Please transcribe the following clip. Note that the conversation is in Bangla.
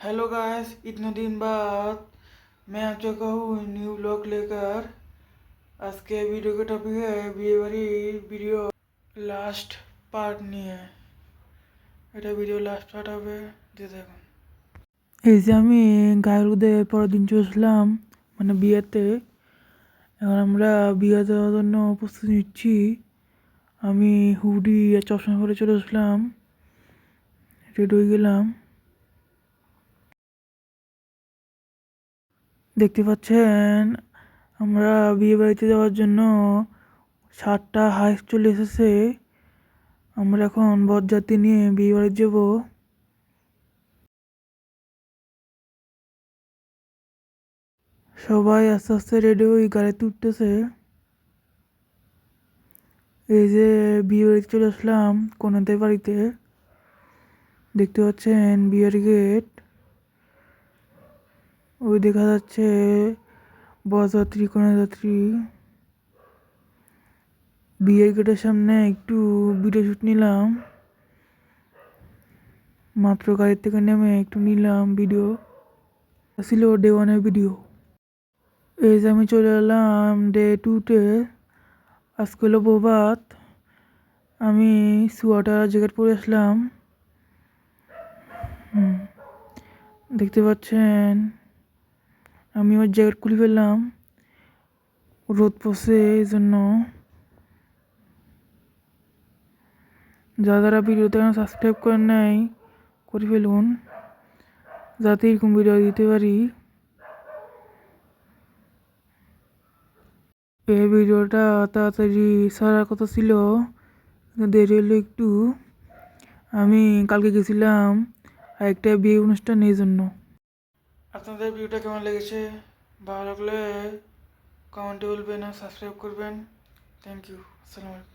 हेलो गाइस इतने दिन बाद मैं आ चुका हूँ न्यू ब्लॉग लेकर आज के वीडियो का टॉपिक है বিয়ে বাড়ির ভিডিও লাস্ট পার্ট নিয়ে এটা ভিডিও লাস্ট পার্ট হবে যে দেখুন এই যে আমি গায়ের উদে পরের দিন চলেছিলাম মানে বিয়েতে এখন আমরা বিয়ে দেওয়ার জন্য প্রস্তুতি নিচ্ছি আমি হুডি আর চশমা পরে চলে আসলাম রেডি হয়ে গেলাম দেখতে পাচ্ছেন, আমরা বিয়ে বাড়িতে যাওয়ার জন্য সাতটা হাইস চলে এসেছে। আমরা এখন বরযাত্রী নিয়ে বিয়ে বাড়ি যাব। সবাই আস্তে আস্তে রেডি হয়ে গাড়িতে উঠতেছে। এই যে বিয়ে বাড়িতে চলে আসলাম কোনাদের বাড়িতে। দেখতে পাচ্ছেন বিয়ের গেট ওই দেখা যাচ্ছে বরযাত্রী কন্যাযাত্রী বিয়ের গেটের সামনে একটু ভিডিও শ্যুট নিলাম। মাত্র গাড়ির থেকে নেমে একটু নিলাম ভিডিও। ছিল ডে ওয়ানের ভিডিও। এই যে আমি চলে এলাম ডে টুতে আজকে হলো প্রভাত। আমি সোয়াটার জ্যাকেট পরে আসলাম। দেখতে পাচ্ছেন? আমি ওর জ্যাকেট খুলে ফেললাম। রোদ পড়ছে এই জন্য যারা যারা ভিডিওতে সাবস্ক্রাইব করেন নাই, করে ফেলুন। যাতে এরকম ভিডিও দিতে পারি। এই ভিডিওটা তাড়াতাড়ি সারার কথা ছিল দেরি হলো একটু। আমি কালকে গেছিলাম একটা বিয়ে অনুষ্ঠান এই জন্য। আপনাদের ভিডিওটা কেমন লেগেছে? ভালো লাগলে কমেন্টে বলবেন আর সাবস্ক্রাইব করবেন। থ্যাংক ইউ আসসালামু আলাইকুম।